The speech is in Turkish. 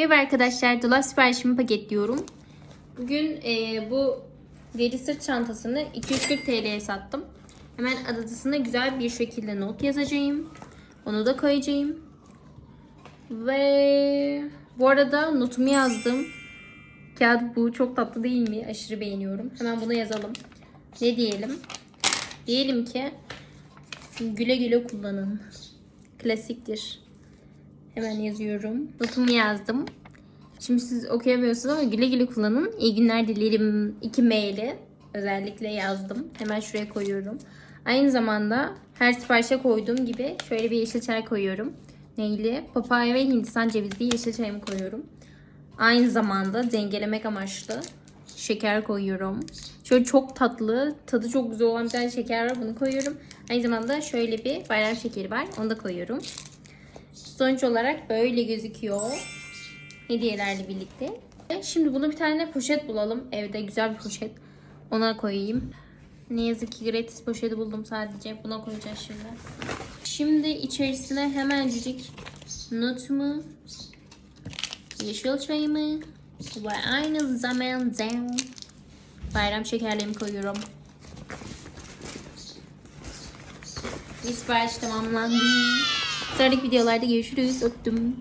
Merhaba arkadaşlar, dolap siparişimi paketliyorum. Bugün e, bu deri sırt çantasını 240 TL'ye sattım. Hemen adadısına güzel bir şekilde not yazacağım. Onu da koyacağım. Ve bu arada notumu yazdım. Kağıt bu çok tatlı değil mi? Aşırı beğeniyorum. Hemen bunu yazalım. Ne diyelim? Diyelim ki güle güle kullanın. Klasiktir. Hemen yazıyorum. Notumu yazdım. Şimdi siz okuyamıyorsunuz ama güle güle kullanın. İyi günler dilerim. İki maili özellikle yazdım. Hemen şuraya koyuyorum. Aynı zamanda her siparişe koyduğum gibi şöyle bir yeşil çay koyuyorum. Neyli? Papaya ve hindistan cevizli yeşil çayımı koyuyorum. Aynı zamanda dengelemek amaçlı şeker koyuyorum. Şöyle çok tatlı, tadı çok güzel olan bir tane şeker var. Bunu koyuyorum. Aynı zamanda şöyle bir bayram şekeri var. Onu da koyuyorum. Sonuç olarak böyle gözüküyor. Hediyelerle birlikte. Şimdi bunu bir tane poşet bulalım. Evde güzel bir poşet. Ona koyayım. Ne yazık ki gratis poşeti buldum sadece. Buna koyacağız şimdi. Şimdi içerisine hemencik notumu, yeşil çayımı ve aynı zamanda bayram şekerlerimi koyuyorum. Bir sipariş tamamlandı. Sonraki videolarda görüşürüz. Öptüm.